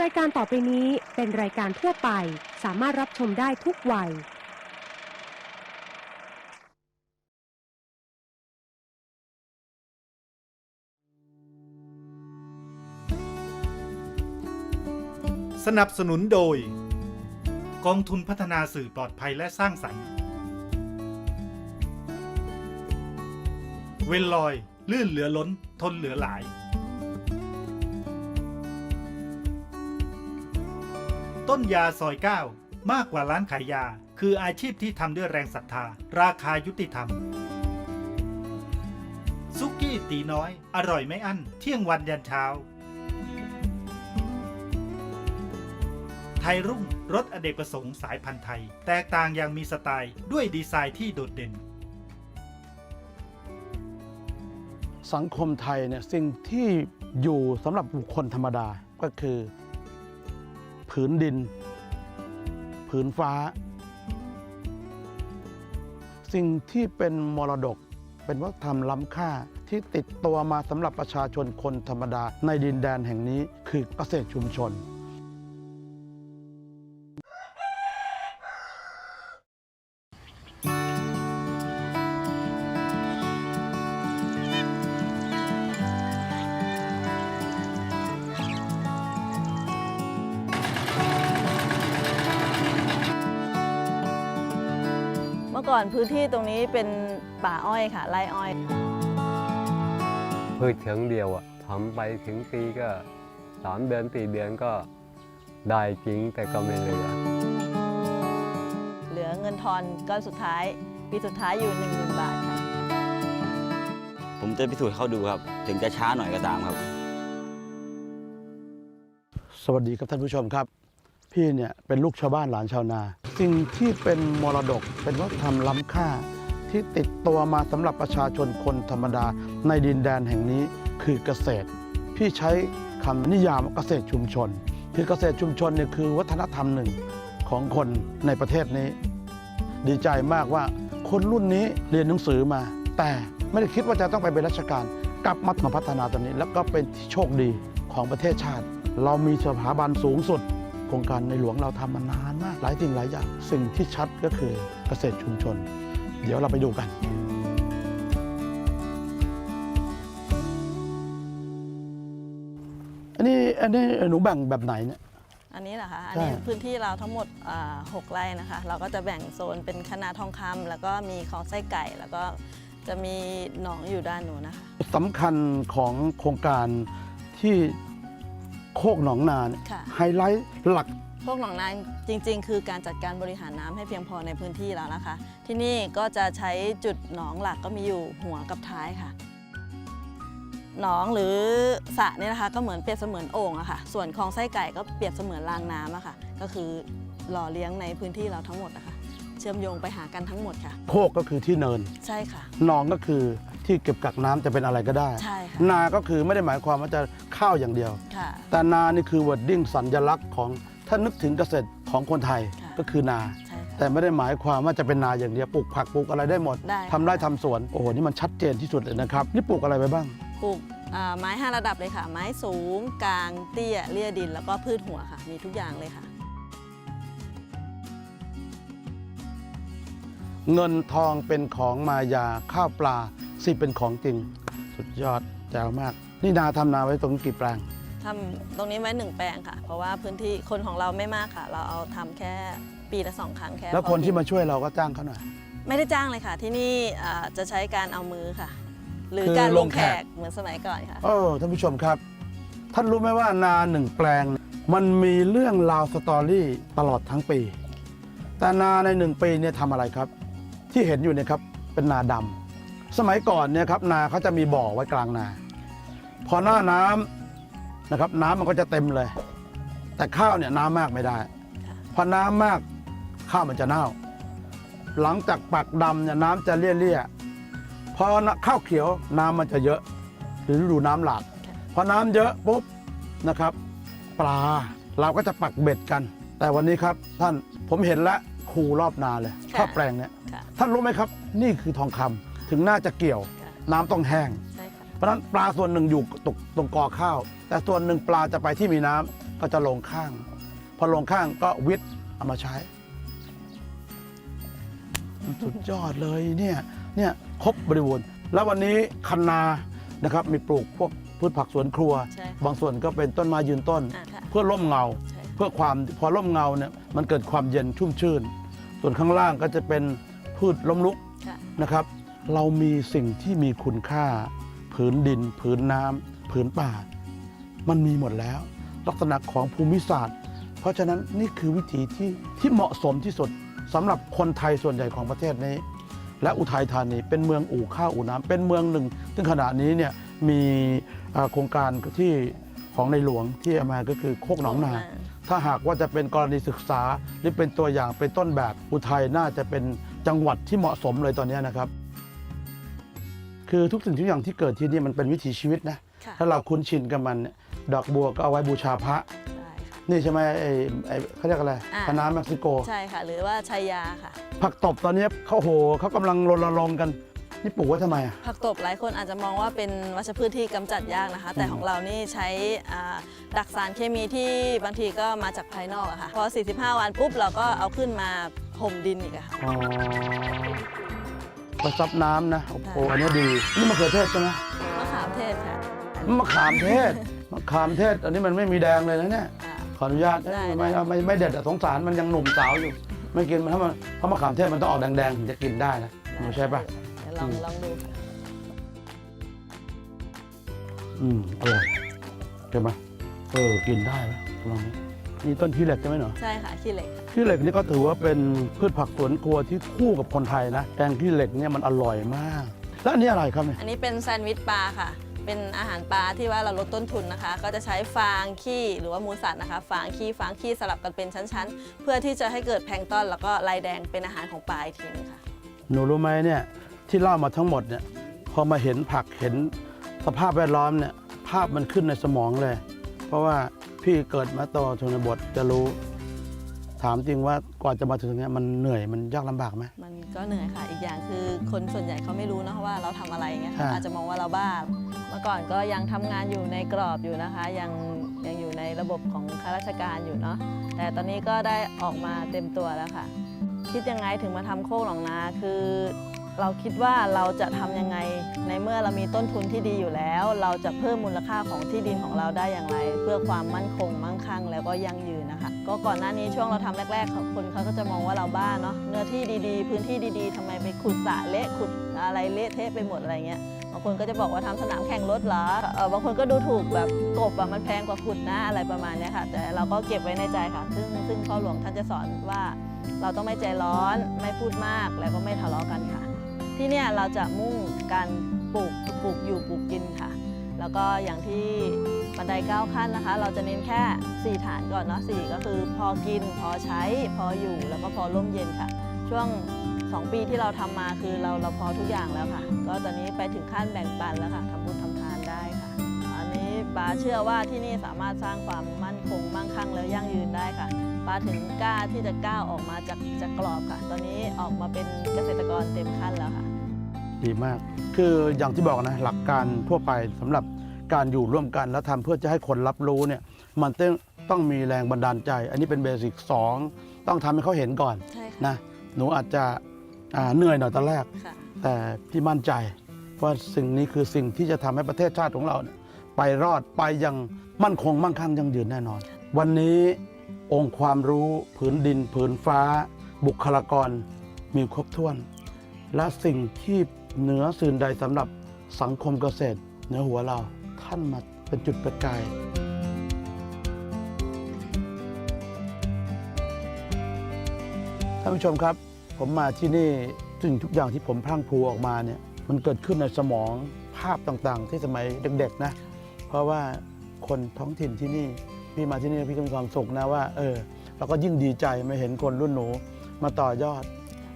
รายการต่อไปนี้เป็นรายการทั่วไป สามารถรับชมได้ทุกวัย สนับสนุนโดย กองทุนพัฒนาสื่อปลอดภัยและสร้างสรรค์ เวนลอย ลื่นเหลือล้น ทนเหลือหลาย ต้นยาซอยเก้ามากกว่าร้านขายยา คืออาชีพที่ทำด้วยแรงศรัทธา ราคายุติธรรม ซุกี้ตีน้อย อร่อยไม่อั้น เที่ยงวันยันเช้า ไทยรุ่งรถอเนกประสงค์สายพันธุ์ไทย แตกต่างอย่างมีสไตล์ด้วยดีไซน์ที่โดดเด่น สังคมไทยเนี่ยสิ่งที่อยู่สำหรับบุคคลธรรมดาก็คือ ผืนดิน ผืนฟ้า สิ่งที่เป็นมรดกเป็นวัฒนธรรมล้ำค่าที่ติดตัวมาสำหรับประชาชนคนธรรมดาในดินแดนแห่งนี้คือเกษตรชุมชน พื้นที่ตรงนี้เป็นป่าอ้อยค่ะไร่อ้อย พืชเชิงเดียวอะทำไปถึงปีก็สามเดือนสี่เดือนก็ได้จริงแต่ก็ไม่เหลือ เหลือเงินทอนก้อนสุดท้าย ปีสุดท้ายอยู่1 0,000บาทค่ะ ผมจะพิสูจน์ให้เขาดูครับ ถึงจะช้าหน่อยก็ตามครับ สวัสดีครับท่านผู้ชมครับ พี่เนี่ยเป็นลูกชาวบ้านหลานชาวนา สิ่งที่เป็นมรดกเป็นวัฒนธรรมล้ำค่า ที่ติดตัวมาสำหรับประชาชนคนธรรมดาในดินแดนแห่งนี้คือเกษตร พี่ใช้คำนิยามว่าเกษตรชุมชน คือเกษตรชุมชนเนี่ยคือวัฒนธรรมหนึ่งของคนในประเทศนี้ ดีใจมากว่าคนรุ่นนี้เรียนหนังสือมา แต่ไม่ได้คิดว่าจะต้องไปเป็นราชการ กลับมามาพัฒนาตรงนี้ แล้วก็เป็นที่โชคดีของประเทศชาติ เรามีสถาบันสูงสุด โครงการในหลวงเราทำมานานมากหลายสิ่งหลายอย่างสิ่งที่ชัดก็คือเกษตรชุมชน เดี๋ยวเราไปดูกันอันนี้อันนี้หนูแบ่งแบบไหนเนี่ย อันนี้เหรอคะ อันใช่นี้พื้นที่เราทั้งหมดอ่าหกไร่นะคะ เราก็จะแบ่งโซนเป็นคณะทองคำแล้วก็มีคลองไส้ไก่ แล้วก็จะมีหนองอยู่ด้านหนูนนะคะ สำคัญของโครงการที่ โคกหนองนาเนี่ยค่ะ ไฮไลท์หลัก พวกหนองนาจริง ๆ คือการจัดการบริหารน้ำให้เพียงพอในพื้นที่แล้วนะคะ ที่นี่ก็จะใช้จุดหนองหลักก็มีอยู่หัวกับท้ายค่ะ หนองหรือสระเนี่ยนะคะ ก็เหมือนเปรียบเสมือนโอ่งอะค่ะ ส่วนคลองไส้ไก่ก็เปรียบเสมือนรางน้ำอะค่ะ ก็คือหล่อเลี้ยงในพื้นที่เราทั้งหมดอะค่ะ เชื่อมโยงไปหากันทั้งหมดค่ะ โคกก็คือที่เนิน ใช่ค่ะ หนองก็คือที่เก็บกักน้ำจะเป็นอะไรก็ได้ ใช่ค่ะ นาก็คือไม่ได้หมายความว่าจะข้าวอย่างเดียว ค่ะ แต่นานี่คือวอร์ดดิ้งสัญลักษณ์ของถ้านึกถึงเกษตรของคนไทยค่ะ ก็คือนา ใช่ค่ะ แต่ไม่ได้หมายความว่าจะเป็นนาอย่างเดียวปลูกผักปลูกอะไรได้หมดได้ ทำไร่ทำสวนโอ้โหนี่มันชัดเจนที่สุดเลยนะครับนี่ปลูกอะไรไปบ้าง ปลูกอ่าไม้ห้าระดับเลยค่ะ ไม้สูง กลาง เตี้ย เลี่ยดิน แล้วก็พืชหัวค่ะ มีทุกอย่างเลยค่ะ เงินทองเป็นของมายาข้าวปลาสิเป็นของจริง สุดยอดแจ๋วมาก นี่นาทำนาไว้ตรงกี่แปลงทำตรงนี้ไว้หนึ่งแปลงค่ะ เพราะว่าพื้นที่คนของเราไม่มากค่ะ เราเอาทำแค่ปีละสองครั้งแค่แล้วพอคนที่กิมาช่วยเราก็จ้างเขาหน่อย ไม่ได้จ้างเลยค่ะ ที่นี่อ่าจะใช้การเอามือค่ะ หรือคือการลลงงแขแขก กเหมือนสมัยก่อนค่ะ เออท่านผู้ชมครับ ท่านรู้ไหมว่านาหนึ่งแปลง มันมีเรื่องราวสตอรี่ตลอดทั้งปี แต่นาในหนึ่งปีเนี่ยทำอะไรครับ ที่เห็นอยู่เนี่ยครับเป็นนาดำสมัยก่อนเนี่ยครับนาเขาจะมีบ่อไว้กลางนา พอหน้าน้ำนะครับน้ำมันก็จะเต็มเลย แต่ข้าวเนี่ยน้ำมากไม่ได้ พอน้ำมากข้าวมันจะเน่า หลังจากปักดำเนี่ยน้ำจะเลี่ยๆพอข้าวเขียวน้ำมันจะเยอะ หรือดูน้ำหลากพอน้ำเยอะปุ๊บนะครับ ปลาเราก็จะปักเบ็ดกัน แต่วันนี้ครับท่านผมเห็นแล้ว คูรอบนาเลยค่ะข้าวแปลงเนี่ยค่ะ ท่านรู้ไหมครับ นี่คือทองคำถึงน่าจะเกี่ยวค่ะน้ำต้องแห้ง ใช่ค่ะ เพราะฉะนั้นปลาส่วนหนึ่งอยู่ตรงตรงกอข้าว แต่ส่วนหนึ่งปลาจะไปที่มีน้ำก็จะลงข้าง พอลงข้างก็วิทย์เอามาใช้สุดยอดเลยเนี่ยเนี่ยครบบริบูรณ์แล้ววันนี้คันนานะครับมีปลูกพวกพืชผักสวนครัว ใช่ค่ะ บางส่วนก็เป็นต้นไม้ยืนต้น อะค่ะ เพื่อร่มเงา ใช่เพื่อความพอร่มเงาเนี่ยมันเกิดความเย็นชุ่มชื่น ส่วนข้างล่างก็จะเป็นพืชล้มลุกค่ะ นะครับ เรามีสิ่งที่มีคุณค่า ผืนดิน ผืนน้ำผืนป่า มันมีหมดแล้ว ลักษณะของภูมิศาสตร์ เพราะฉะนั้นนี่คือวิถีที่ที่เหมาะสมที่สุดสำหรับคนไทยส่วนใหญ่ของประเทศนี้ และอุทัยธานีเป็นเมืองอู่ข้าวอู่น้ำเป็นเมืองหนึ่ง ซึ่งขณะนี้เนี่ยมีอ่าโครงการที่ของในหลวงที่เอามาก็คือโคกหนองนา ถ้าหากว่าจะเป็นกรณีศึกษาหรือเป็นตัวอย่างเป็นต้นแบบอุทัยน่าจะเป็นจังหวัดที่เหมาะสมเลยตอนนี้นะครับ คือทุกสิ่งทุกอย่างที่เกิดที่นี่มันเป็นวิถีชีวิตนะค่ะถ้าเราคุ้นชินกับมันเนี่ยดอกบัวก็เอาไว้บูชาพระได้ค่ะนี่ใช่ไหมไอ้ไอ้เขาเรียกอะไรอ่าคณะเม็กซิโก ใช่ค่ะ หรือว่าชัยยาค่ะ ผักตบตอนนี้เขาโหเขากำลังรณรงค์กัน นี่ปลูกไว้ทำไมอะ ผักตบหลายคนอาจจะมองว่าเป็นวัชพืชที่กำจัดยากนะคะ แต่อืมของเรานี่ใช้อ่าดักสารเคมีที่บางทีก็มาจากภายนอกอะค่ะ พอ 45 วันปุ๊บเราก็เอาขึ้นมาห่มดินอีกอะค่ะ อ๋อไปซับน้ำนะ โอ้โหใช่อันนี้ดี นี่มะเขือเทศใช่ไหมมะขามเทศค่ะมะขามเทศ มะขามเทศ อันนี้มันไม่มีแดงเลยนะเนี่ย อ่า ขออนุญาตได้ไม่ได้ ไม่ไม่ไม่เด็ดอะสงสารมันยังหนุ่มสาวอยู่ ไม่กินมันถ้ามันเพราะมะขามเทศมันต้องออกแดงๆถึงจะกินได้นะหนูใช่ปะเดี๋ยว ลองอืมลองดูค่ะอืมอร่อยใช่ไหมเออกินได้ไหมลองนี้นี่ต้นขี้เหล็กใช่ไหมหนูใช่ค่ะขี้เหล็กค่ะขี้เหล็กนี่ก็ถือว่าเป็นพืชผักสวนครัวที่คู่กับคนไทยนะแกงขี้เหล็กเนี่ยมันอร่อยมาก แล้วอันนี้อะไรครับเนี่ยอันนี้เป็นแซนด์วิชปลาค่ะ เป็นอาหารปลาที่ว่าเราลดต้นทุนนะคะ ก็จะใช้ฟางขี้หรือว่ามูลสัตว์นะคะ ฟางขี้ฟางขี้สลับกันเป็นชั้นๆ เพื่อที่จะให้เกิดแพลงก์ต้นแล้วก็ลายแดงเป็นอาหารของปลาอีกทีนึงค่ะ หนูรู้ไหมเนี่ย ที่เล่ามาทั้งหมดเนี่ยพอมาเห็นผักเห็นสภาพแวดล้อมเนี่ยภาพมันขึ้นในสมองเลย เพราะว่าพี่เกิดมาโตชนบทจะรู้ ถามจริงว่ากว่าจะมาถึงตรงเนี้ยมันเหนื่อยมันยากลำบากไหม มันก็เหนื่อยค่ะ อีกอย่างคือคนส่วนใหญ่เขาไม่รู้นะว่าเราทำอะไรเงี้ยค่ะค่ะอาจจะมองว่าเราบ้า เมื่อก่อนก็ยังทำงานอยู่ในกรอบอยู่นะคะ ยังยังอยู่ในระบบของข้าราชการอยู่เนาะ แต่ตอนนี้ก็ได้ออกมาเต็มตัวแล้วค่ะ คิดยังไงถึงมาทำโคกหนองนาคือ เราคิดว่าเราจะทำยังไง ในเมื่อเรามีต้นทุนที่ดีอยู่แล้ว เราจะเพิ่มมูลค่าของที่ดินของเราได้อย่างไร เพื่อความมั่นคงมั่งคั่งแล้วก็ยั่งยืนนะคะก็ก่อนหน้านี้ช่วงเราทำแรกๆคนเขาก็จะมองว่าเราบ้าเนาะเนื้อที่ดีๆ พื้นที่ดีๆทำไมไปขุดสระเละขุดอะไรเละเทะไปหมดอะไรเงี้ยบางคนก็จะบอกว่าทำสนามแข่งรถเหรอเออบางคนก็ดูถูกแบบกบอะมันแพงกว่าขุดนะอะไรประมาณนี้ค่ะ แต่เราก็เก็บไว้ในใจค่ะ ซึ่งซึ่งพ่อหลวงท่านจะสอนว่า เราต้องไม่ใจร้อนไม่พูดมากแล้วก็ไม่ทะเลาะกันค่ะ ที่เนี่ยเราจะมุ่งการปลูกปลูกอยู่ปลูกกินค่ะ แล้วก็อย่างที่บันไดเก้าขั้นนะคะ เราจะเน้นแค่ 4 ฐานก่อนเนาะสก็คือพอกินพอใช้ พออยู่แล้วก็พอร่มเย็นค่ะ ช่วง 2 ปีที่เราทำมาคือเราเราพอทุกอย่างแล้วค่ะ ก็ตอนนี้ไปถึงขั้นแบ่งปันแล้วค่ะทำบุญทำทานได้ค่ะ อันนี้ป้าเชื่อว่าที่นี่สามารถสร้างความมั่นคงมั่งคั่งแล้วยั่งยืนได้ค่ะป้าถึงกล้าที่จะก้าวออกมาจากจากกรอบค่ะ ตอนนี้ออกมาเป็นเกษตรกรเต็มขั้นแล้วค่ะ ดีมาก คืออย่างที่บอกนะหลักการทั่วไปสำหรับการอยู่ร่วมกัน แล้วทำเพื่อจะให้คนรับรู้เนี่ยมันต้องต้องมีแรงบันดาลใจ อันนี้เป็นเบสิกสองต้องทำให้เขาเห็นก่อนใช่ค่ะนะหนูอาจจะอ่าเหนื่อยหน่อยตอนแรกค่ะแต่พี่มั่นใจว่าสิ่งนี้คือสิ่งที่จะทำให้ประเทศชาติของเราเนี่ยไปรอดไปอยังมั่นคงมั่งคั่งยั่งยืนแน่นอน วันนี้องค์ความรู้ผืนดิน ผืนฟ้า บุคลากรมีครบถ้วน และสิ่งที่ เหนือสิ่งใดสำหรับสังคมเกษตรเหนือหัวเราท่านมาเป็นจุดประกายท่านผู้ชมครับ ผมมาที่นี่สิ่งทุกอย่างที่ผมพรั่งพูออกมาเนี่ยมันเกิดขึ้นในสมองภาพต่างๆ ที่สมัยเด็กๆนะ เพราะว่าคนท้องถิ่นที่นี่พี่มาที่นี่พี่ก็มีความสุขนะว่า เออเราก็ยิ่งดีใจมาเห็นคนรุ่นหนูมาต่อยอด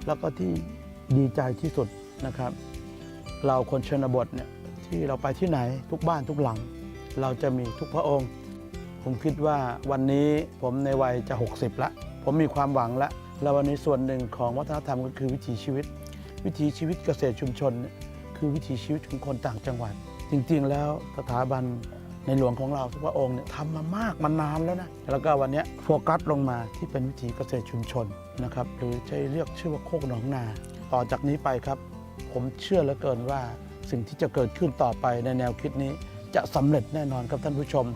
แล้วก็ที่ดีใจที่สุด นะครับ เราคนชนบทเนี่ยที่เราไปที่ไหนทุกบ้านทุกหลัง เราจะมีทุกพระองค์ ผมคิดว่าวันนี้ผมในวัยจะ 60ละผมมีความหวังละแล้ววันนี้ส่วนหนึ่งของวัฒนธรรมก็คือวิถีชีวิต วิถีชีวิตเกษตรชุมชน คือวิถีชีวิตของคนต่างจังหวัด จริงๆ แล้วสถาบันในหลวงของเราทุกพระองค์เนี่ยทำมามากมานานแล้วนะแล้วก็วันนี้โฟกัสลงมาที่เป็นวิถีเกษตรชุมชนนะครับหรือใช้เรียกชื่อว่าโคกหนองนา ต่อจากนี้ไปครับ ผมเชื่อเหลือเกินว่าสิ่งที่จะเกิดขึ้นต่อไปในแนวคิดนี้จะสำเร็จแน่นอนครับท่านผู้ชม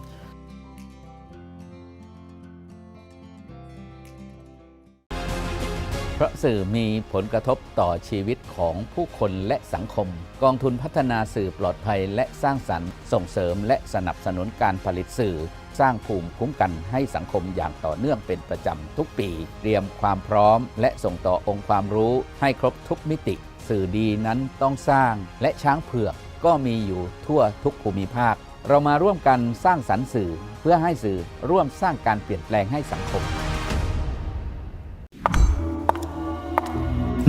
เพราะสื่อมีผลกระทบต่อชีวิตของผู้คนและสังคม กองทุนพัฒนาสื่อปลอดภัยและสร้างสรรค์ส่งเสริมและสนับสนุนการผลิตสื่อ สร้างภูมิคุ้มกันให้สังคมอย่างต่อเนื่องเป็นประจำทุกปี เตรียมความพร้อมและส่งต่อองค์ความรู้ให้ครบทุกมิติ สื่อดีนั้นต้องสร้าง และช้างเผือกก็มีอยู่ทั่วทุกภูมิภาค เรามาร่วมกันสร้างสรรค์สื่อเพื่อให้สื่อร่วมสร้างการเปลี่ยนแปลงให้สังคม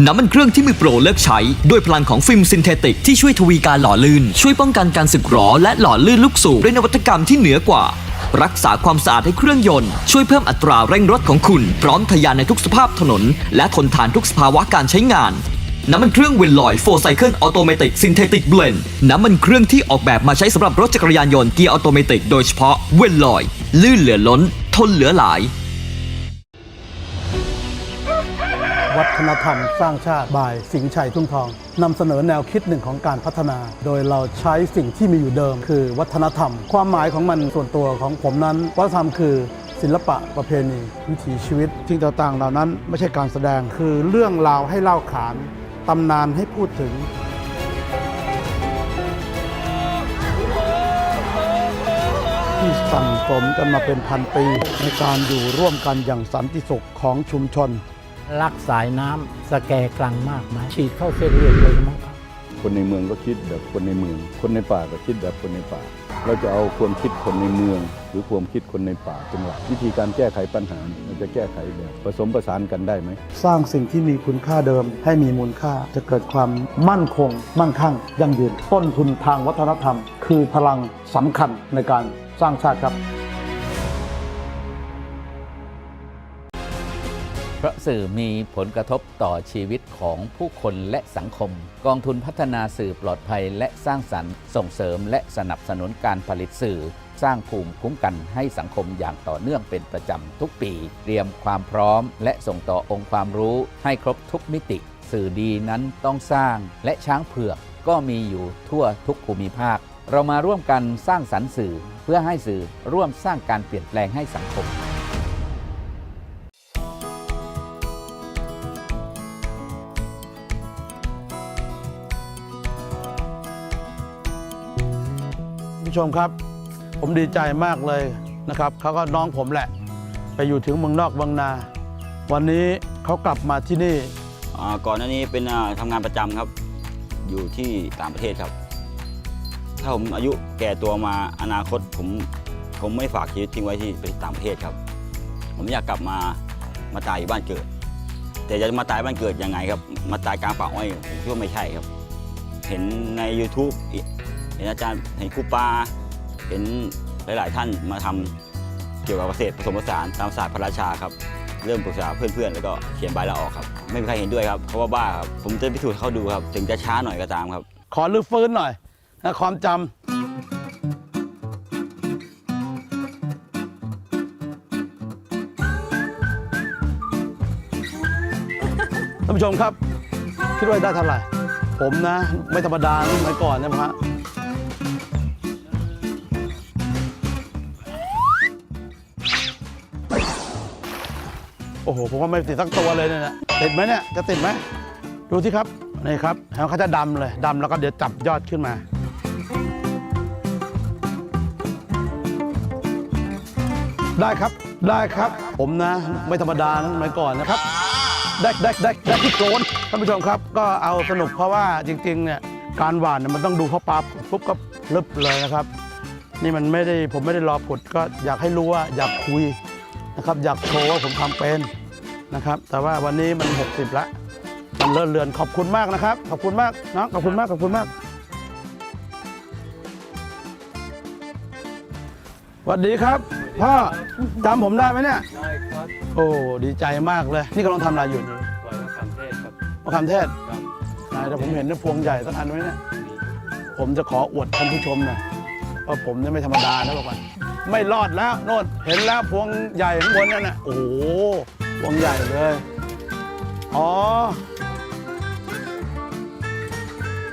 น้ำมันเครื่องที่มือโปรเลือกใช้ ด้วยพลังของฟิล์มซินเทติกที่ช่วยทวีการหล่อลื่น ช่วยป้องกันการสึกหรอและหล่อลื่นลูกสูบด้วยนวัตกรรมที่เหนือกว่า รักษาความสะอาดให้เครื่องยนต์ ช่วยเพิ่มอัตราเร่งรถของคุณ พร้อมทะยานในทุกสภาพถนน และทนทานทุกสภาวะการใช้งาน น้ำมันเครื่องเวนลอยโฟไซเคิลออโตเมติกซินเทติกเบลนน้ำมันเครื่องที่ออกแบบมาใช้สำหรับรถจักรยานยนต์เกียร์ออโตเมติกโดยเฉพาะเวนลอย ลื่นเหลือล้น ทนเหลือหลาย วัฒนธรรมสร้างชาติบายสิงห์ชัยทุ่งทองนำเสนอแนวคิดหนึ่งของการพัฒนา โดยเราใช้สิ่งที่มีอยู่เดิม คือวัฒนธรรม ความหมายของมันส่วนตัวของผมนั้น วัฒนธรรมคือศิลปะประเพณี วิถีชีวิตสิ่งต่างๆ เหล่านั้นไม่ใช่การแสดงคือเรื่องราวให้เล่าขาน ตำนานให้พูดถึง ที่สั่งสมกันมาเป็นพันปีในการอยู่ร่วมกันอย่างสันติสุขของชุมชนลักสายน้ำสแกกลังมากไหมฉีดเข้าเส้นเลือดเลยมั้งครับคนในเมืองก็คิดแบบคนในเมือง คนในป่าก็คิดแบบคนในป่า เราจะเอาความคิดคนในเมือง หรือความคิดคนในป่าเป็นหลักวิธีการแก้ไขปัญหาเนี่ยเราจะแก้ไขแบบผสมประสานกันได้ไหม สร้างสิ่งที่มีคุณค่าเดิม ให้มีมูลค่าจะเกิดความมั่นคง มั่งคั่งยั่งยืน ต้นทุนทางวัฒนธรรม คือพลังสำคัญในการสร้างชาติครับ เพราะสื่อมีผลกระทบต่อชีวิตของผู้คนและสังคม กองทุนพัฒนาสื่อปลอดภัยและสร้างสรรค์ ส่งเสริมและสนับสนุนการผลิตสื่อ สร้างภูมิคุ้มกันให้สังคมอย่างต่อเนื่องเป็นประจำทุกปี เตรียมความพร้อม และส่งต่อองค์ความรู้ให้ครบทุกมิติ สื่อดีนั้นต้องสร้าง และช้างเผือกก็มีอยู่ทั่วทุกภูมิภาค เรามาร่วมกันสร้างสรรค์สื่อ เพื่อให้สื่อร่วมสร้างการเปลี่ยนแปลงให้สังคม ผู้ชมครับ ผมดีใจมากเลยนะครับเขาก็น้องผมแหละ ไปอยู่ถึงเมืองนอกเมืองนา วันนี้เขากลับมาที่นี่อ่าก่อนหน้านี้เป็นอ่าทำงานประจำครับ อยู่ที่ต่างประเทศครับ ถ้าผมอายุแก่ตัวมาอนาคตผมผมไม่ฝากชีวิตทิ้งไว้ที่ไปต่างประเทศครับ ผมอยากกลับมามาตายอยู่บ้านเกิด แต่จะมาตายบ้านเกิดยังไงครับ มาตายกลางป่าอ้อยผมคิดว่าไม่ใช่ครับ เห็นใน YouTube เห็นอาจารย์เห็นครูปาเห็นหลาย ๆ ท่านมาทำเกี่ยวกับเกษตรผสมผสานตามศาสตร์พระราชาครับ เริ่มปรึกษาเพื่อน ๆ แล้วก็เขียนใบลาออกครับ ไม่มีใครเห็นด้วยครับเขาว่าบ้าครับผมจะพิสูจน์เขาดูครับ ถึงจะช้าหน่อยก็ตามครับ ขอรื้อฟื้นหน่อยนะความจำท่านผู้ชมครับ คิดว่าได้เท่าไหร่ผมนะ ไม่ธรรมดานะสมัยก่อนนะฮะ อ้โหผมว่าไม่ติดสักตัวเลยเนี่ยนะติดไหมเนี่ยจะติดไหมดูที่ครับนี่ครับแล้วเขาจะดำเลยดำแล้วก็เดี๋ยวจับยอดขึ้นมา ได้ครับได้ครับ ผมนะ ไม่ธรรมดานะสมัยก่อนนะครับได้ได้ได้ได้ที่โกนท่านผู้ชมครับ ก็เอาสนุกเพราะว่าจริงๆเนี่ยการหวานเนี่ยมันต้องดูเขาปั๊บปุ๊บก็ลึบเลยนะครับ นี่มันไม่ได้ผมไม่ได้รอผุดก็อยากให้รู้ว่าอยากคุยนะครับ อยากโชว์ว่าผมทำเป็น นะครับ แต่ว่าวันนี้มัน 60ละมันเลื่อนเลือนขอบคุณมากนะครับ ขอบคุณมากน้องขอบคุณมากขอบคุณมากสวัสดีครับ พ่อจำผมได้ไหมเนี่ย ได้ครับโอ้ดีใจมากเลย นี่กำลังทำอะไรอยู่นี่ปล่อยมะขามเทศครับมะขามเทศครับนายแต่ผมเห็นเนี่ยพวงใหญ่สักอันไว้เนี่ยผมจะขออวดท่านผู้ชมหน่อยว่าผมเนี่ยไม่ธรรมดานะบอกก่อนไม่รอดแล้วโน่นเห็นแล้วพวงใหญ่ข้างบนนั่นน่ะโอ้โหพ วงใหญ่เลย อ๋อ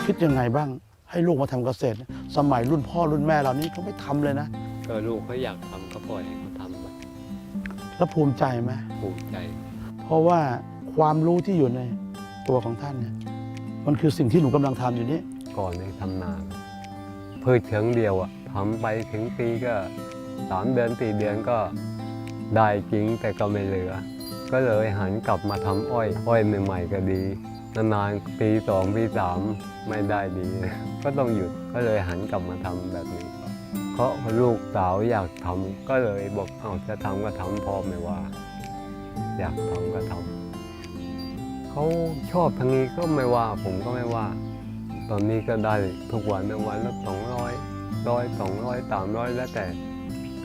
คิดยังไงบ้าง ให้ลูกมาทำเกษตร สมัยรุ่นพ่อรุ่นแม่เรานี่เขาไม่ทำเลยนะ ก็ลูกเขาอยากทำก็ปล่อยให้เขาทำไปแล้วภูมิใจไหม ภูมิใจ เพราะว่าความรู้ที่อยู่ในตัวของท่านเนี่ย มันคือสิ่งที่หนูกำลังทำอยู่นี่ ก่อนในทำนาพืชเชิงเดียวอะทำไปถึงปีก็สามเดือนสี่เดือนก็ได้จริงแต่ก็ไม่เหลือ ก็เลยหันกลับมาทำอ้อย อ้อยใหม่ๆก็ดีนานๆปีสองปีสามไม่ได้ดี ก็ต้องหยุดก็เลยหันกลับมาทำแบบนี้เพราะลูกสาวอยากทำก็เลยบอกเอาจะทำก็ทำพ่อไม่ว่า อยากทำก็ทำเขาชอบทางนี้ก็ไม่ว่า ผมก็ไม่ว่า ตอนนี้ก็ได้ทุกวันนวันละสองร้อยร้อยสองร้อยสามร้อยแล้วแต่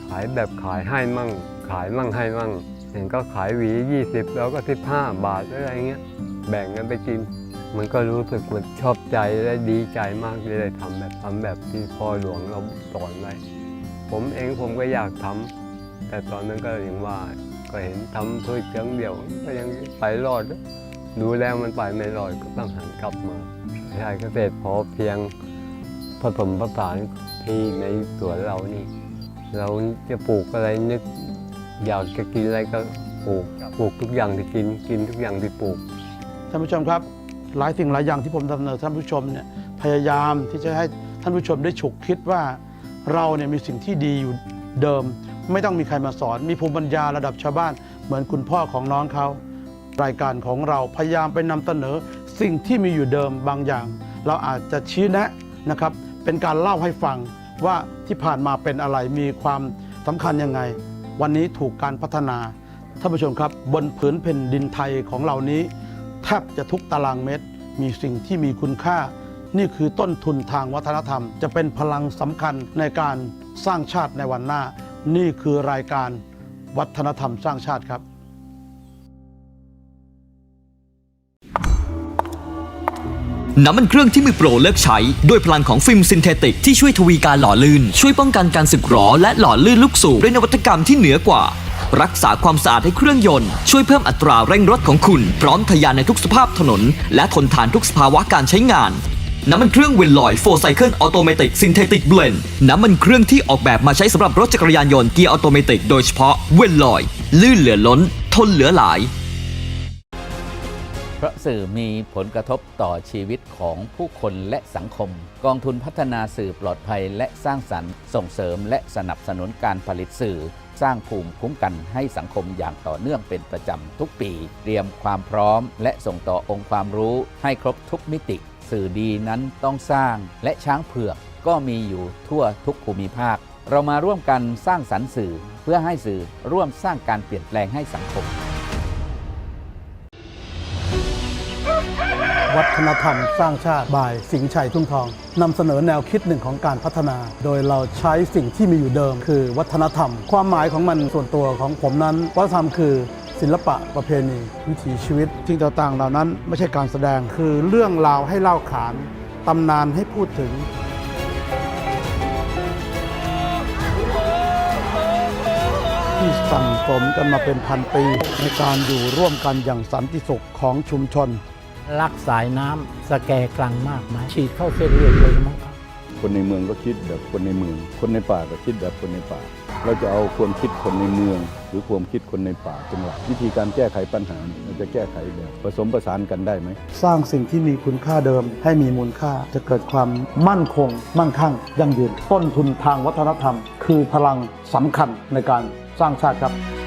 ขายแบบขายให้มั่ง ขายมั่งให้มั่ง เห็นก็ขายหวียี่สิบแล้วก็สิบห้าบาทอะไรเงี้ย แบ่งกันไปกิน มันก็รู้สึกมันชอบใจและดีใจมากที่ได้ทำแบบทำแบบที่พ่อหลวงเราสอนไว้ผมเองผมก็อยากทำแต่ตอนนั้นก็อย่างว่าก็เห็นทำเพื่อเชิงเดียวก็ยังไปรอด ดูแล้วมันไปไม่รอดก็ต้องหันกลับมาใช่เกษตรพอเพียงผสมผสานที่ในสวนเรานี่ เราจะปลูกอะไรนึก อยากจะกินอะไรก็ปลูกปลูกทุกอย่างที่กินกินทุกอย่างที่ปลูกท่านผู้ชมครับ หลายสิ่งหลายอย่างที่ผมนำเสนอท่านผู้ชมเนี่ยพยายามที่จะให้ท่านผู้ชมได้ฉุกคิดว่าเราเนี่ยมีสิ่งที่ดีอยู่เดิม ไม่ต้องมีใครมาสอน มีภูมิปัญญาระดับชาวบ้าน เหมือนคุณพ่อของน้องเขา รายการของเราพยายามไปนำเสนอสิ่งที่มีอยู่เดิมบางอย่าง เราอาจจะชี้แนะนะครับ เป็นการเล่าให้ฟังว่าที่ผ่านมาเป็นอะไรมีความสำคัญยังไง วันนี้ถูกการพัฒนาท่านผู้ชมครับ บนผืนแผ่นดินไทยของเรานี้ แทบจะทุกตารางเมตร มีสิ่งที่มีคุณค่า นี่คือต้นทุนทางวัฒนธรรม จะเป็นพลังสำคัญในการสร้างชาติในวันหน้า นี่คือรายการวัฒนธรรมสร้างชาติครับ น้ำมันเครื่องที่มือโปรเลือกใช้ ด้วยพลังของฟิล์มซินเทติกที่ช่วยทวีการหล่อลื่น ช่วยป้องกันการสึกหรอและหล่อลื่นลูกสูบด้วยนวัตกรรมที่เหนือกว่า รักษาความสะอาดให้เครื่องยนต์ ช่วยเพิ่มอัตราเร่งรถของคุณ พร้อมทะยานในทุกสภาพถนน และทนทานทุกสภาวะการใช้งาน น้ำมันเครื่องเวนลอยโฟไซเคิลออโตเมติกซินเทติกเบลนน้ำมันเครื่องที่ออกแบบมาใช้สำหรับรถจักรยานยนต์เกียร์ออโตเมติกโดยเฉพาะเวนลอยลื่นเหลือล้น ทนเหลือหลาย เพราะสื่อมีผลกระทบต่อชีวิตของผู้คนและสังคม กองทุนพัฒนาสื่อปลอดภัยและสร้างสรรค์ส่งเสริมและสนับสนุนการผลิตสื่อ สร้างภูมิคุ้มกันให้สังคมอย่างต่อเนื่องเป็นประจำทุกปี เตรียมความพร้อม และส่งต่อองค์ความรู้ ให้ครบทุกมิติ สื่อดีนั้นต้องสร้างและช้างเผือกก็มีอยู่ทั่วทุกภูมิภาค เรามาร่วมกันสร้างสรรค์สื่อ เพื่อให้สื่อร่วมสร้างการเปลี่ยนแปลงให้สังคม วัฒนธรรมสร้างชาติบ่าย สิงห์ชัยทุ่งทองนำเสนอแนวคิดหนึ่งของการพัฒนา โดยเราใช้สิ่งที่มีอยู่เดิม คือวัฒนธรรม ความหมายของมันส่วนตัวของผมนั้น วัฒนธรรมคือศิลปะประเพณีวิถีชีวิตสิ่งต่างๆ เหล่านั้นไม่ใช่การแสดงคือเรื่องราวให้เล่าขานตำนานให้พูดถึงที่สั่งสมกันมาเป็นพันปีในการอยู่ร่วมกันอย่างสันติสุขของชุมชน ลักสายน้ำสแกกลังมากไหมายฉีดเข้าเส้นเลือดเลยมั้งครับคนในเมืองก็คิดแบบคนในเมือง คนในป่าก็คิดแบบคนในป่า เราจะเอาความคิดคนในเมือง หรือความคิดคนในป่าเป็นหลักวิธีการแก้ไขปัญหาเราจะแก้ไขแบบผสมประสานกันได้ไหมสร้างสิ่งที่มีคุณค่าเดิม ให้มีมูลค่าจะเกิดความมั่นคง มั่งคั่งยั่งยืนต้นทุนทางวัฒนธรรม คือพลังสำคัญในการสร้างชาติครับ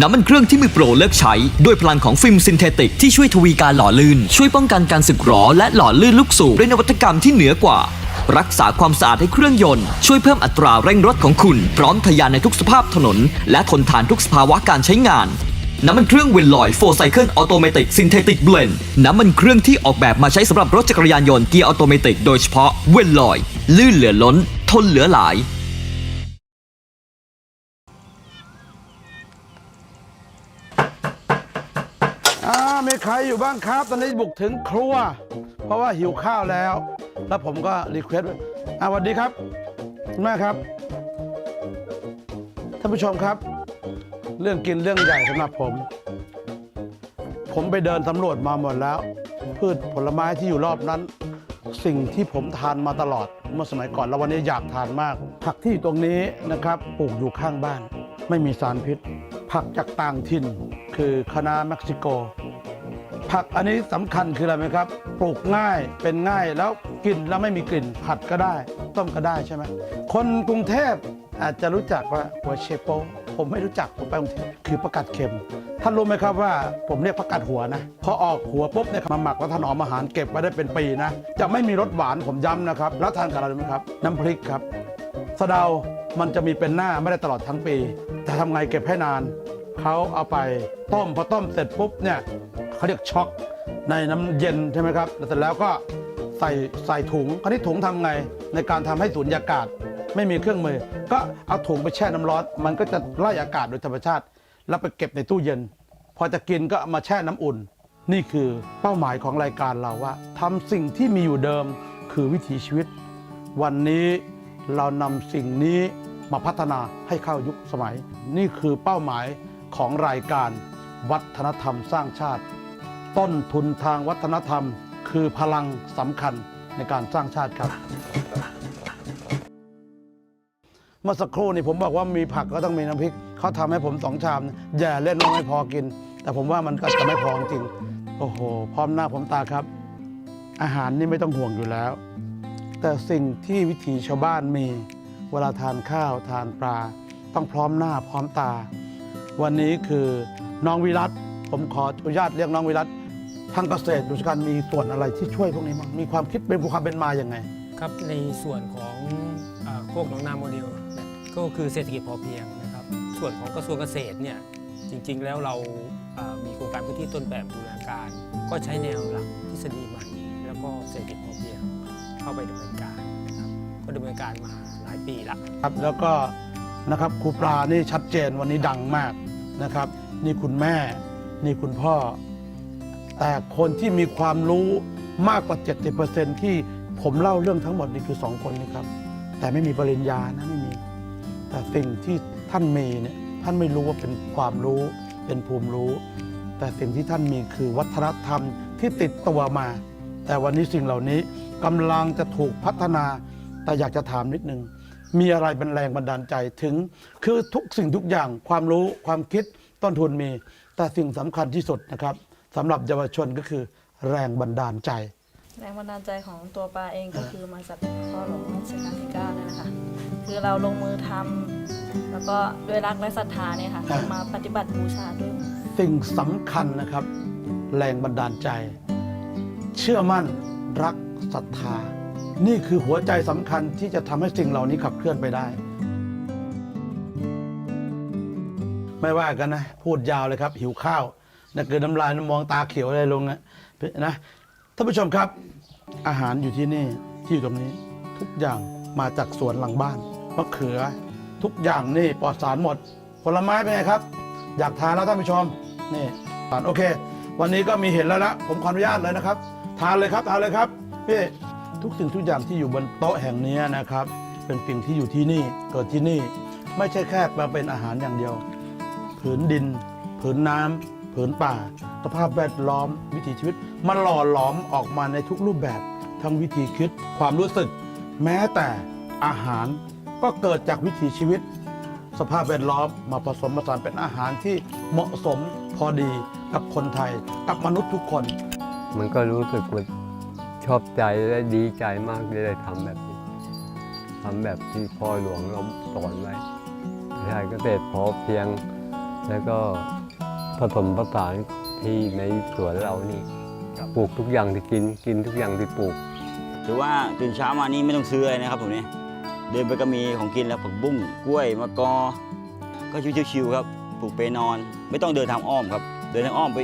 น้ำมันเครื่องที่มือโปรเลือกใช้ ด้วยพลังของฟิล์มซินเทติกที่ช่วยทวีการหล่อลื่น ช่วยป้องกันการสึกหรอและหล่อลื่นลูกสูบด้วยนวัตกรรมที่เหนือกว่า รักษาความสะอาดให้เครื่องยนต์ ช่วยเพิ่มอัตราเร่งรถของคุณ พร้อมทะยานในทุกสภาพถนน และทนทานทุกสภาวะการใช้งานน้ำมันเครื่องเวนลอยโฟไซเคิลออโตเมติกซินเทติกเบลนน้ำมันเครื่องที่ออกแบบมาใช้สำหรับรถจักรยานยนต์เกียร์ออโตเมติกโดยเฉพาะเวนลอย ลื่นเหลือล้น ทนเหลือหลาย ใครอยู่บ้างครับ ตอนนี้บุกถึงครัว เพราะว่าหิวข้าวแล้ว แล้วผมก็รีเควสต์อะสวัสดีครับคุณแม่ครับ ท่านผู้ชมครับ เรื่องกินเรื่องใหญ่สำหรับผม ผมไปเดินสำรวจมาหมดแล้ว พืชผลไม้ที่อยู่รอบนั้น สิ่งที่ผมทานมาตลอดเมื่อสมัยก่อนแล้ววันนี้อยากทานมาก ผักที่อยู่ตรงนี้นะครับปลูกอยู่ข้างบ้าน ไม่มีสารพิษ ผักจากต่างถิ่น คือคะน้าเม็กซิโก ผักอันนี้สำคัญคืออะไรไหมครับ ปลูกง่ายเป็นง่ายแล้วกินแล้วไม่มีกลิ่นผัดก็ได้ ต้มก็ได้ใช่ไหมคนกรุงเทพอาจจะรู้จักว่าหัวเชโปผมไม่รู้จักผมไปกรุงเทพคือประกาศเค็มท่านรู้ไหมครับว่าผมเรียกผักกาดหัวนะพอออกหัวปุ๊บเนี่ยมาหมักแล้วถนอมอาหารเก็บไว้ได้เป็นปีนะ จะไม่มีรสหวานผมย้ำนะครับ แล้วทานกับอะไรรู้ไหมครับ น้ำพริกครับสะเดามันจะมีเป็นหน้าไม่ได้ตลอดทั้งปี แต่ทำไงเก็บให้นานเขาเอาไปต้มพอต้มเสร็จปุ๊บเนี่ย เขาเรียกช็อกในน้ำเย็นใช่ไหมครับแล้วเสร็จแล้วก็ใส่ใส่ถุงคราวนี้ถุงทำไง ในการทำให้สูญญากาศไม่มีเครื่องมือ ก็เอาถุงไปแช่น้ำร้อน มันก็จะไล่อากาศโดยธรรมชาติ แล้วไปเก็บในตู้เย็น พอจะกินก็มาแช่น้ำอุ่น นี่คือเป้าหมายของรายการเราว่าทำสิ่งที่มีอยู่เดิมคือวิถีชีวิต วันนี้เรานำสิ่งนี้มาพัฒนาให้เข้ายุคสมัย นี่คือเป้าหมายของรายการวัฒนธรรมสร้างชาติ ต้นทุนทางวัฒนธรรม คือพลังสำคัญในการสร้างชาติครับ เมื่อสักครู่นี่ผมบอกว่ามีผักก็ต้องมีน้ำพริก เขาทำให้ผมสองชามแย่เล่นว่าไม่พอกิน แต่ผมว่ามันก็จะไม่พอจริง โอ้โห พร้อมหน้าพร้อมตาครับ อาหารนี่ไม่ต้องห่วงอยู่แล้ว แต่สิ่งที่วิถีชาวบ้านมี เวลาทานข้าวทานปลา ต้องพร้อมหน้าพร้อมตา วันนี้คือน้องวิรัตผมขออนุญาตเรียกน้องวิรัต ทางเกษตรดุษการมีส่วนอะไรที่ช่วยพวกนี้บ้างมีความคิดเป็นความเป็นมาอย่างไง ครับในส่วนของเอ่อโคกหนองนาโมเดลเนี่ยก็คือเศรษฐกิจพอเพียงนะครับ ส่วนของกระทรวงเกษตรเนี่ยจริงๆแล้วเราเอ่อมีโครงการพื้นที่ต้นแบบบูรณาการ ก็ใช้แนวหลักทฤษฎีใหม่ แล้วก็เศรษฐกิจพอเพียงเข้าไปดำเนินการนะครับก็ดำเนินการมาหลายปีละ ครับแล้วก็นะครับครูปลานี่ชัดเจนวันนี้ดังมากนะครับ นี่คุณแม่ นี่คุณพ่อ แต่คนที่มีความรู้มากกว่า 70%ที่ผมเล่าเรื่องทั้งหมดนี่คือสองคนนี้ครับ แต่ไม่มีปริญญานะไม่มี แต่สิ่งที่ท่านมีเนี่ยท่านไม่รู้ว่าเป็นความรู้เป็นภูมิรู้ แต่สิ่งที่ท่านมีคือวัฒนธรรมที่ติดตัวมา แต่วันนี้สิ่งเหล่านี้กำลังจะถูกพัฒนา แต่อยากจะถามนิดนึงมีอะไรเป็นแรงบันดาลใจถึง คือทุกสิ่งทุกอย่างความรู้ความคิดต้นทุนมี แต่สิ่งสำคัญที่สุดนะครับ สำหรับเยาวชนก็คือแรงบันดาลใจ แรงบันดาลใจของตัวปลาเองก็คือมาจากพ่อหลวงรัชกาลที่9นั่นแหละค่ะคือเราลงมือทำแล้วก็ด้วยรักและศรัทธาเนี่ยค่ะอ่า มาปฏิบัติบูชาด้วย สิ่งสำคัญนะครับ แรงบันดาลใจ เชื่อมั่นรักศรัทธา นี่คือหัวใจสำคัญที่จะทำให้สิ่งเหล่านี้ขับเคลื่อนไปได้ ไม่ว่ากันนะ พูดยาวเลยครับ หิวข้าว นะเกินน้ำลายมองตาเขียวเลยลงนะนะท่านผู้ชมครับ อาหารอยู่ที่นี่ที่อยู่ตรงนี้ ทุกอย่างมาจากสวนหลังบ้านมะเขือ ทุกอย่างนี่ปลอดสารหมด ผลไม้เป็นไงครับ อยากทานแล้วท่านผู้ชมนี่ทานโอเค วันนี้ก็มีเห็นแล้วละผมขออนุญาตเลยนะครับ ทานเลยครับทานเลยครับพี่ทุกสิ่งทุกอย่างที่อยู่บนโต๊ะแห่งนี้นะครับ เป็นสิ่งที่อยู่ที่นี่เกิดที่นี่ ไม่ใช่แค่มาเป็นอาหารอย่างเดียว ผืนดิน ผืนน้ำ ผืนป่า สภาพแวดล้อมวิถีชีวิต มันหล่อหลอมออกมาในทุกรูปแบบ ทั้งวิธีคิด ความรู้สึก แม้แต่อาหารก็เกิดจากวิถีชีวิต สภาพแวดล้อมมาผสมผสานเป็นอาหารที่เหมาะสมพอดีกับคนไทย กับมนุษย์ทุกคน มันก็รู้สึกว่าชอบใจและดีใจมากที่ได้ทำแบบนี้ทำแบบที่พ่อหลวงเราสอนไว้ใช่เกษตรพอเพียงแล้วก็ ผสมผสานที่ในสวนเรานี่ปลูกทุกอย่างที่กินกินทุกอย่างที่ปลูกถือว่าตื่นเช้ามานี่ไม่ต้องซื้ออะไรนะครับผมเนี่ยเดินไปก็มีของกินแล้วผักบุ้งกล้วยมะกอ ก็ชิวๆครับปลูกไปนอน ไม่ต้องเดินทางอ้อมครับ เดินทางอ้อมไป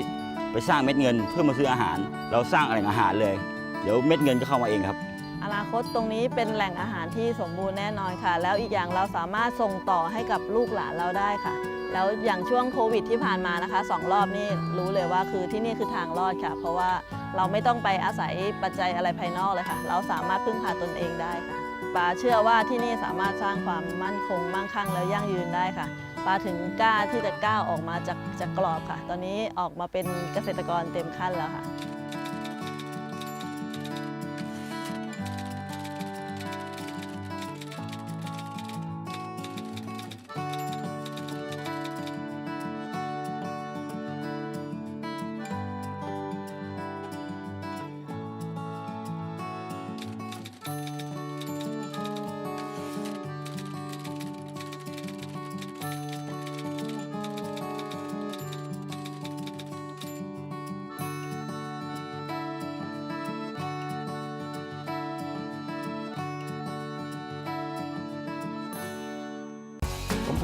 ไปสร้างเม็ดเงินเพื่อมาซื้ออาหาร เราสร้างแหล่งอาหารเลย เดี๋ยวเม็ดเงินก็เข้ามาเองครับ อนาคตตรงนี้เป็นแหล่งอาหารที่สมบูรณ์แน่นอนค่ะ แล้วอีกอย่างเราสามารถส่งต่อให้กับลูกหลานเราได้ค่ะ แล้วอย่างช่วงโควิดที่ผ่านมานะคะสองรอบนี่รู้เลยว่าคือที่นี่คือทางรอดค่ะ เพราะว่าเราไม่ต้องไปอาศัยปัจจัยอะไรภายนอกเลยค่ะ เราสามารถพึ่งพาตนเองได้ค่ะปาเชื่อว่าที่นี่สามารถสร้างความมั่นคง มั่งคั่งแล้วยั่งยืนได้ค่ะปาถึงกล้าที่จะก้าวออกมาจากจากกรอบค่ะ ตอนนี้ออกมาเป็นเกษตรกรเต็มขั้นแล้วค่ะ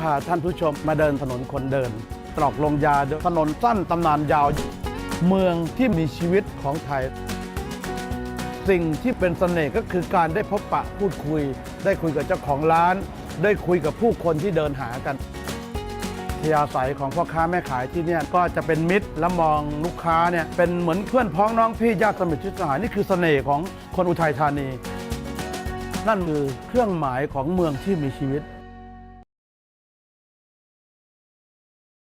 พาท่านผู้ชมมาเดินถนนคนเดิน ตรอกลงยาถนนสั้นตำนานยาว เมืองที่มีชีวิตของไทย สิ่งที่เป็นเสน่ห์ก็คือการได้พบปะพูดคุย ได้คุยกับเจ้าของร้าน ได้คุยกับผู้คนที่เดินหากันทยาศัยของพ่อค้าแม่ขายที่นี่ก็จะเป็นมิตรและมองลูกค้าเนี่ยเป็นเหมือนเพื่อนพ้องน้องพี่ญาติสมิทชิดสหายนี่คือเสน่ห์ของคนอุทัยธานี นั่นคือเครื่องหมายของเมืองที่มีชีวิต